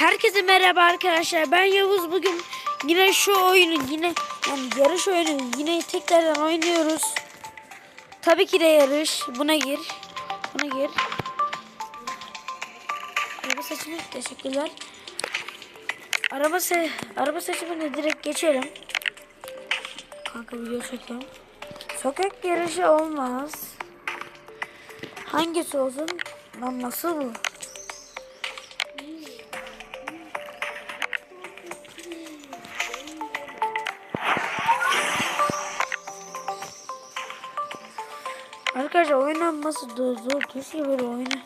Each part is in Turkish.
Herkese merhaba arkadaşlar. Ben Yavuz. Bugün yine şu oyunu yine yani yarış oyunu yine tekrardan oynuyoruz. Tabii ki de yarış. Buna gir. Buna gir. Araba seçimi teşekkürler. Araba se araba seçimine direkt geçelim. Kanka video çekelim. Sokak yarışı olmaz. Hangisi olsun? Lan nasıl bu? Arkadaşlar oynanması da zor. Keşke böyle oyna.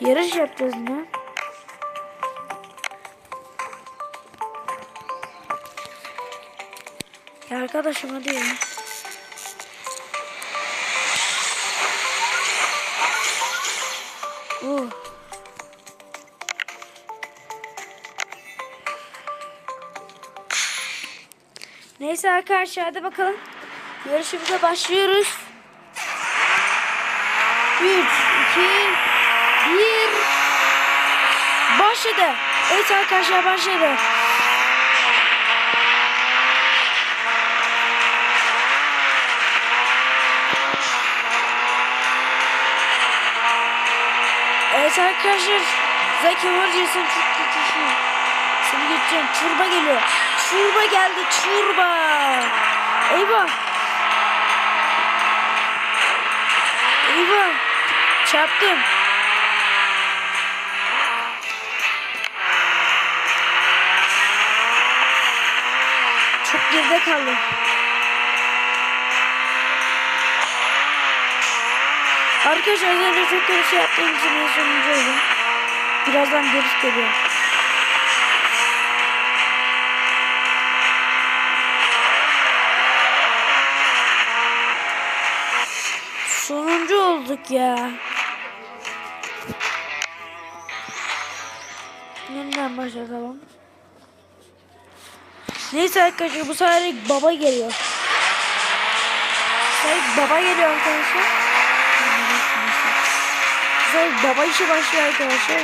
Yarış yapacağız ne? Ya arkadaşım hadi ya. Uh. Neyse arkadaşlar hadi bakalım. Yarışımıza başlıyoruz. 3, 2, 1 Başladı. Evet arkadaşlar başladı. Evet arkadaşlar Zeki Hoca'sın çok kötüsün. Seni geçeceğim. Çurba geliyor. Çurba geldi. Çurba. Eyvah. Eyvah. Çarptım. Çok geride kaldım. Arkadaşlar az çok kötü şey yaptığım için en sonuncu oldum. Birazdan geri geliyor. Sonuncu olduk ya. Yeniden başlatalım. Neyse arkadaşlar bu sefer baba geliyor. Sefer baba geliyor arkadaşlar. Sefer baba işi başlıyor arkadaşlar.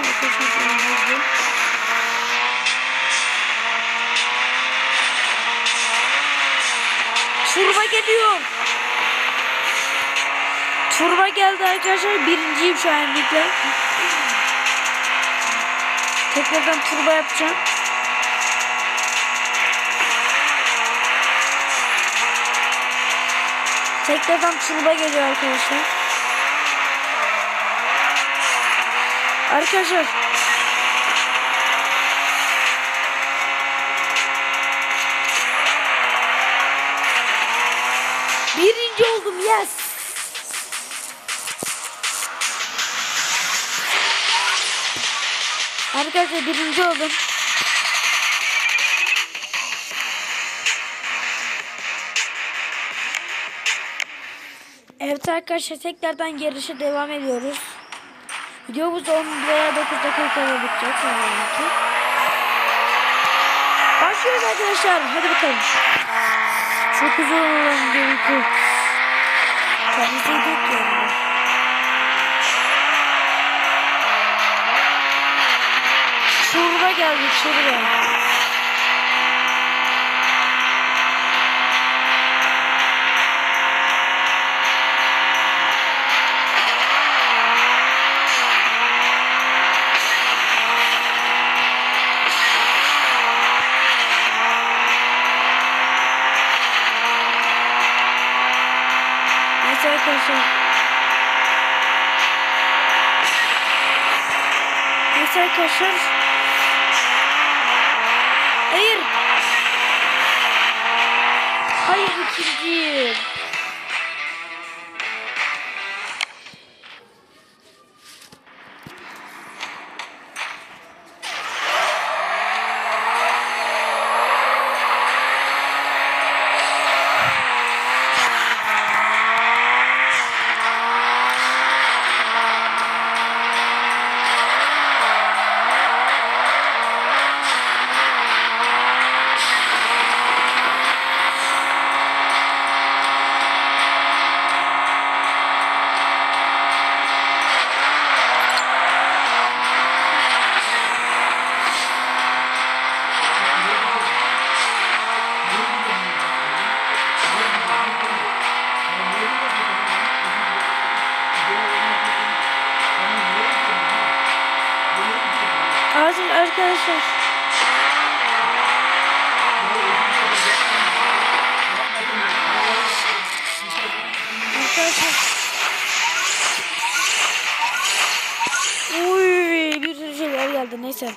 Turba geliyor. Turba geldi arkadaşlar. Birinciyim şu an. Tekrardan turba yapacağım. Tekrardan turba geliyor arkadaşlar. Arkadaşlar. Birinci oldum yes. Arkadaşlar birinci oldum. Evet arkadaşlar tekrardan yarışa devam ediyoruz. Videomuz 10 veya 9 dakikada bitecek. Başlıyoruz arkadaşlar. Hadi bakalım. Çok uzun olan bir uyku. Kendisi yok yani. Şurada. Neyse arkadaşlar. Neyse arkadaşlar. Hayır ikinci. Arkadaşlar. Uy, bir sürü şeyler geldi neyse.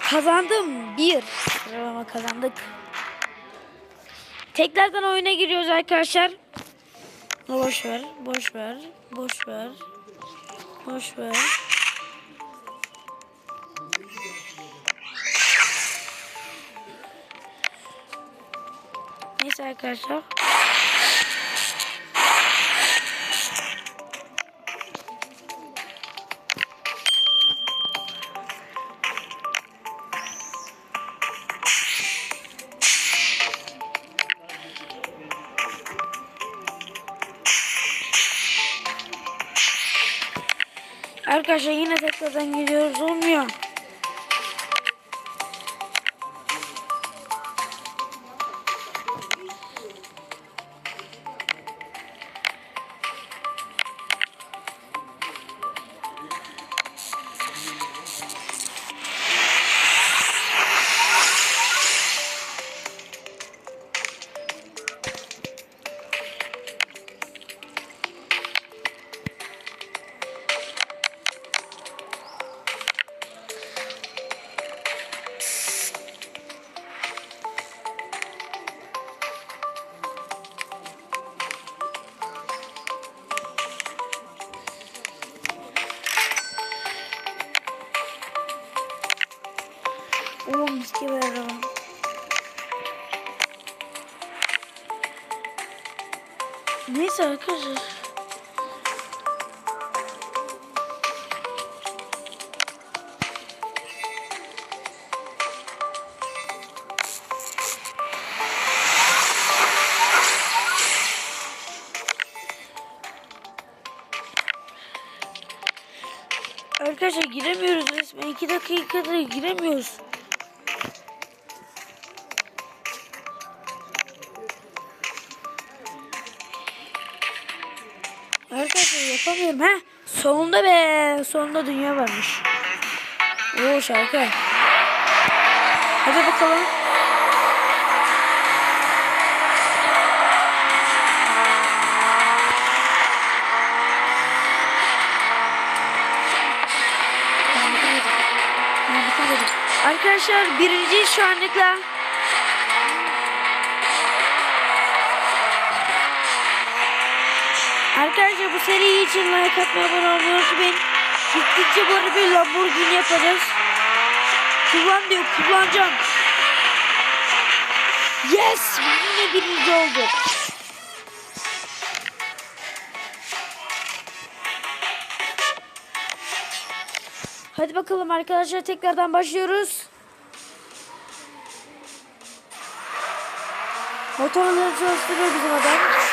Kazandım. Bir. Sıralama kazandık. Tekrardan oyuna giriyoruz arkadaşlar. Boş ver, boş ver, boş ver. Boş ver. Neyse arkadaşlar. Arkadaşlar yine tekrardan geliyoruz olmuyor. Araba. Neyse arkadaşlar. Arkadaşlar giremiyoruz resmen. 2 dakikada giremiyoruz. Arkadaşlar yapamıyorum. ha. Sonunda be. Sonunda dünya varmış. Oo şarkı. Hadi bakalım. Arkadaşlar birinci şu anlıkla. Arkadaşlar bu seri için like atmayı abone olmayı unutmayın. Gittikçe böyle bir Lamborghini yapacağız. Kullan diyor kullanacağım. Yes! Yine birinci oldu. Hadi bakalım arkadaşlar tekrardan başlıyoruz. Motorları çalıştırıyor bizim adam.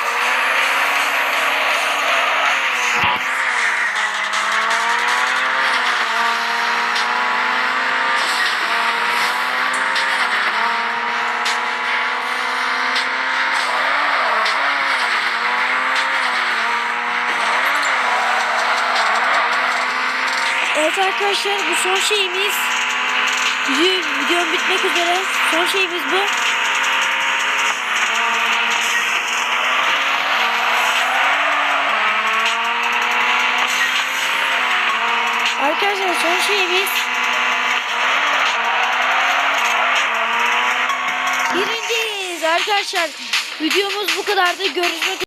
Evet arkadaşlar bu son şeyimiz. Video, videom bitmek üzere. Son şeyimiz bu. Arkadaşlar son şeyimiz. Birinciyiz arkadaşlar. Videomuz bu kadardı. Görüşmek